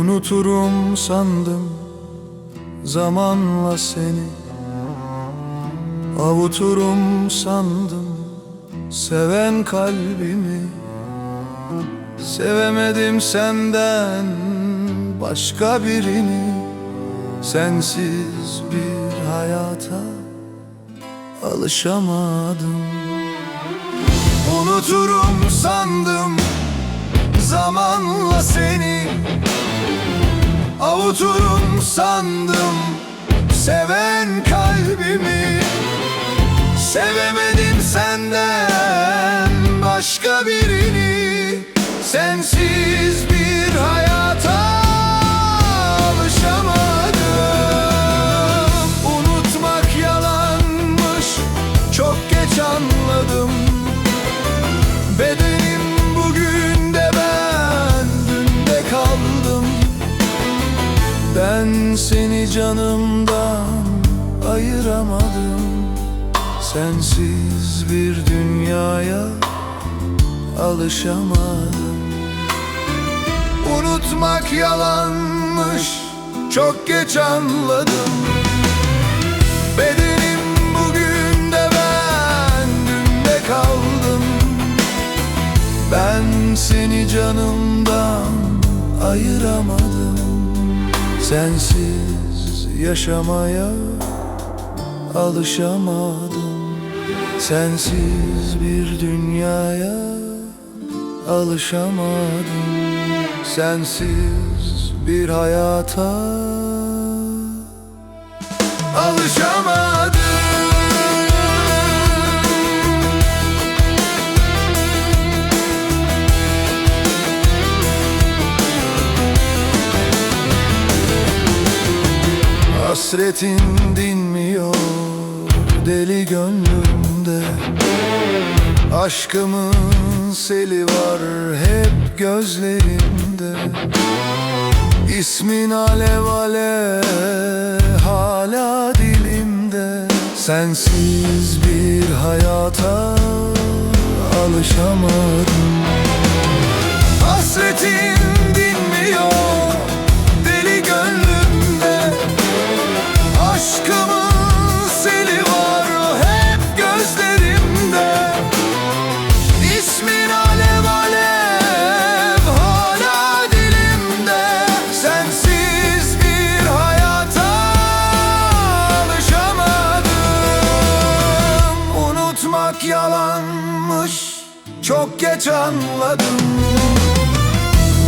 Unuturum sandım zamanla seni. Avuturum sandım seven kalbimi. Sevemedim senden başka birini. Sensiz bir hayata alışamadım. Unuturum sandım zamanla seni Avuturum sandım. Seven kalbimi Sevemedim senden. Başka birini Sensiz canımdan ayıramadım. Sensiz bir dünyaya alışamadım. Unutmak yalanmış çok geç anladım. Bedenim bugün de ben dünde kaldım. Ben seni canımdan ayıramadım. Sensiz yaşamaya alışamadım. Sensiz bir dünyaya alışamadım. Sensiz bir hayata alışamadım Hasretin dinmiyor deli gönlümde. Aşkımın seli var hep gözlerimde İsmin alev alev hala dilimde. Sensiz bir hayata alışamadım. Hasretin çok geç anladım.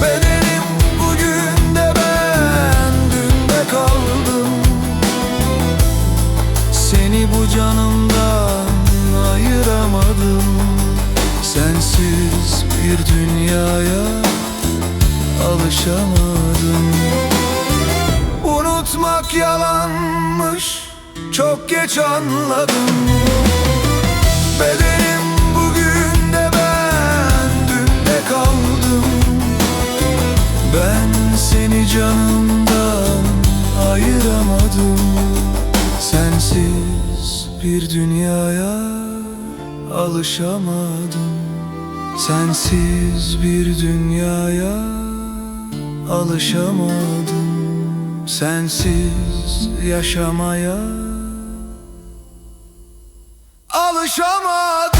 Bedenim bugün de ben dünde kaldım. Seni bu canımdan ayıramadım. Sensiz bir dünyaya alışamadım. Unutmak yalanmış. Çok geç anladım. Bedenim Ben seni canımdan ayıramadım. Sensiz bir dünyaya alışamadım. Sensiz bir dünyaya alışamadım. Sensiz yaşamaya alışamadım